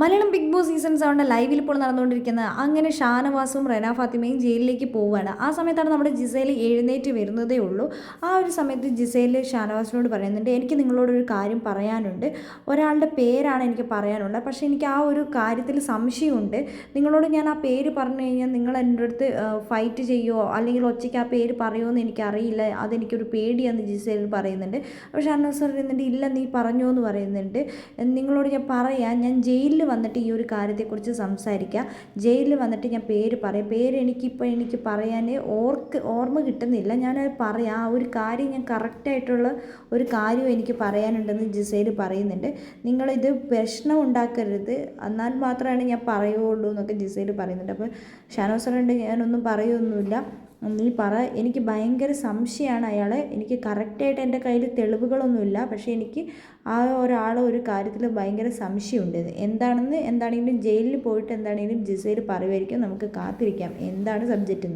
Malayalam big Boss season സെവന്റെ ലൈവിൽ ഇപ്പോൾ നടന്നുകൊണ്ടിരിക്കുന്ന അങ്ങനെ ഷാനവാസും റെന ഫാത്തിമയും ജയിലിലേക്ക് പോവുകയാണ്. ആ സമയത്താണ് നമ്മുടെ ജിസേൽ എഴുന്നേറ്റ് വരുന്നതേ ഉള്ളൂ. ആ ഒരു സമയത്ത് ജിസേൽ ഷാനവാസിനോട് പറയുന്നുണ്ട് എനിക്ക് നിങ്ങളോടൊരു കാര്യം പറയാനുണ്ട്. ഒരാളുടെ പേരാണ് എനിക്ക് പറയാനുള്ളത്. പക്ഷേ എനിക്ക് ആ ഒരു കാര്യത്തിൽ സംശയമുണ്ട്. നിങ്ങളോട് ഞാൻ ആ പേര് പറഞ്ഞു കഴിഞ്ഞാൽ നിങ്ങൾ എന്റെ അടുത്ത് ഫൈറ്റ് ചെയ്യുമോ അല്ലെങ്കിൽ ഒച്ചയ്ക്ക് ആ പേര് പറയുമോ എന്ന് എനിക്കറിയില്ല അതെനിക്കൊരു പേടിയാന്ന് ജിസേൽ പറയുന്നുണ്ട്. അപ്പോൾ ഷാനവാസ് പറയുന്നുണ്ട് ഇല്ല നീ പറഞ്ഞോ എന്ന് പറയുന്നുണ്ട്. നിങ്ങളോട് ഞാൻ പറയാം. ഞാൻ ജയിലിൽ വന്നിട്ട് ഈ ഒരു കാര്യത്തെക്കുറിച്ച് സംസാരിക്കുക ജയിലിൽ വന്നിട്ട് ഞാൻ പേര് പറയാം. പേര് എനിക്കിപ്പോൾ എനിക്ക് പറയാൻ ഓർക്ക് ഓർമ്മ കിട്ടുന്നില്ല. ഞാനത് പറയാം. ആ ഒരു കാര്യം ഞാൻ കറക്റ്റായിട്ടുള്ള ഒരു കാര്യം എനിക്ക് പറയാനുണ്ടെന്ന് ജിസയിൽ പറയുന്നുണ്ട്. നിങ്ങളിത് പ്രശ്നം ഉണ്ടാക്കരുത്. എന്നാൽ മാത്രമാണ് ഞാൻ പറയുള്ളൂ എന്നൊക്കെ ജിസയിൽ പറയുന്നുണ്ട്. അപ്പോൾ ഷാനോസറുണ്ട് ഞാനൊന്നും പറയുമൊന്നുമില്ല നീ പറ. എനിക്ക് ഭയങ്കര സംശയമാണ് അയാളെ. എനിക്ക് കറക്റ്റായിട്ട് എന്റെ കയ്യിൽ തെളിവുകളൊന്നുമില്ല. പക്ഷേ എനിക്ക് ആ ഒരാൾ ഒരു കാര്യത്തിൽ ഭയങ്കര സംശയമുണ്ട്. എന്താണെന്ന് എന്താണെങ്കിലും ജയിലിൽ പോയിട്ട് എന്താണെങ്കിലും ജിസയിൽ പറയുമായിരിക്കും. നമുക്ക് കാത്തിരിക്കാം. എന്താണ് സബ്ജക്റ്റ് എന്ന്?